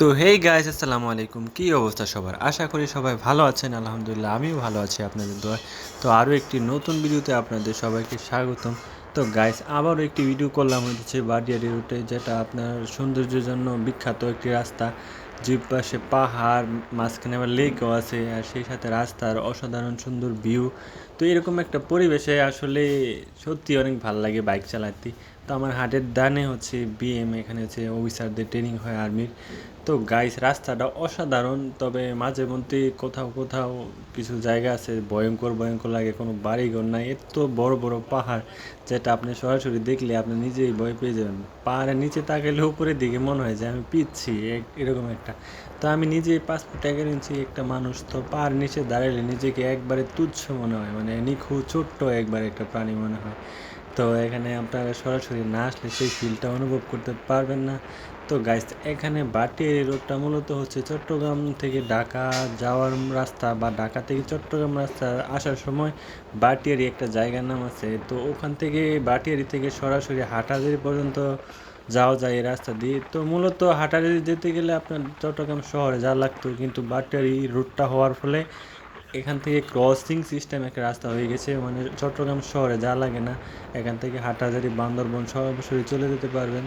তো hey guys আসসালামু আলাইকুম। কী অবস্থা সবার? আশা করি সবাই ভালো আছেন, আলহামদুলিল্লাহ আমিও ভালো আছি আপনাদের দোয়া তো আরও একটি নতুন ভিডিওতে আপনাদের সবাইকে স্বাগতম। তো গাইস আবারও একটি ভিডিও করলাম হচ্ছে বাডিয়ারি রুটে যেটা আপনার সৌন্দর্যের জন্য বিখ্যাত একটি রাস্তা। যে পাশে পাহাড়, মাঝখানে আবার লেকও আছে, আর সেই সাথে রাস্তার অসাধারণ সুন্দর ভিউ তো এরকম একটা পরিবেশে আসলে সত্যি অনেক ভালো লাগে বাইক চালাতে। তো আমার হাটের ডানে হচ্ছে বিএম এখানে হচ্ছে অফিসারদের ট্রেনিং হয় আর্মির তো গাইস রাস্তাটা অসাধারণ, তবে মাঝে মধ্যে কোথাও কোথাও কিছু জায়গা আছে, ভয়ঙ্কর ভয়ঙ্কর লাগে, কোনো বাড়িঘর নাই, এত বড় বড় পাহাড়, যেটা আপনি সরাসরি দেখলে আপনি নিজেই ভয় পেয়ে যাবেন। পাহাড়ের নিচে তাকালে উপরের দিকে মনে হয় যে আমি পিচ্ছি এরকম একটা। তো আমি নিজেই পাসপোর্ট একের ইঞ্চি একটা মানুষ, তো পাহাড় নিচে দাঁড়ালে নিজেকে একবারে তুচ্ছ মনে হয় মানে নিখু ছোট্ট একবার একটা প্রাণী মনে হয়। তো এখানে আপনারা সরাসরি না আসলে সেই ফিলটা অনুভব করতে পারবেন না। তো গাইস এখানে বাটিয়ারি রোডটা মূলত হচ্ছে চট্টগ্রাম থেকে ঢাকা যাওয়ার রাস্তা বা ঢাকা থেকে চট্টগ্রাম রাস্তা আসার সময় বাটিয়ারি একটা জায়গার নাম আছে। তো ওখান থেকে বাটিয়ারি থেকে সরাসরি হাটাজারি পর্যন্ত যাওয়া যায় এই রাস্তা দিয়ে। তো মূলত হাটাজারি যেতে গেলে আপনার চট্টগ্রাম শহরে যা লাগতো, কিন্তু বাটিয়ারি রুটটা হওয়ার ফলে এখান থেকে ক্রসিং সিস্টেম একটা রাস্তা হয়ে গেছে মানে চট্টগ্রাম শহরে, যা লাগে না, এখান থেকে হাটহাজারি, বান্দরবন সরাসরি চলে যেতে পারবেন।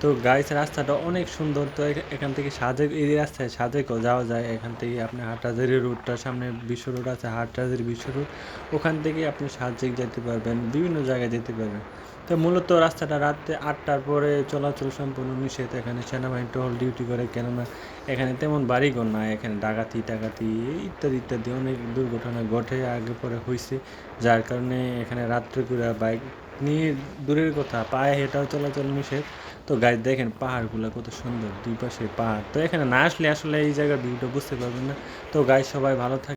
তো গাইস রাস্তাটা অনেক সুন্দর। তো এখান থেকে সাজেক এই রাস্তায় সাজেকও যাওয়া যায়। এখান থেকে আপনি হাটাজারি রুটটার সামনে বিশ্ব রোড আছে হাটাজারি বিশ্ব রোড ওখান থেকে আপনি সাজেক যেতে পারবেন, বিভিন্ন জায়গায় যেতে পারবেন। তো মূলত রাস্তাটা রাতে আটটার পরে চলাচল সম্পূর্ণ নিষেধ। এখানে সেনাবাহিনী টহল ডিউটি করে, কেননা এখানে তেমন বাড়ি বাড়িঘর নাই, এখানে ডাকাতি, টাকাতি, ইত্যাদি ইত্যাদি অনেক দুর্ঘটনা ঘটে, আগে পরে হয়েছে যার কারণে এখানে রাত্রে করে বাইক নিয়ে দূরের কথা, পায়ে হেঁটাও চলাচল নিষেধ। তো গাছ দেখেন পাহাড়গুলো কত সুন্দর, দুই পাশে পাহাড়। তো এখানে না আসলে আসলে এই জায়গার ভিউটা বুঝতে পারবেন না। তো গাছ সবাই ভালো থাকে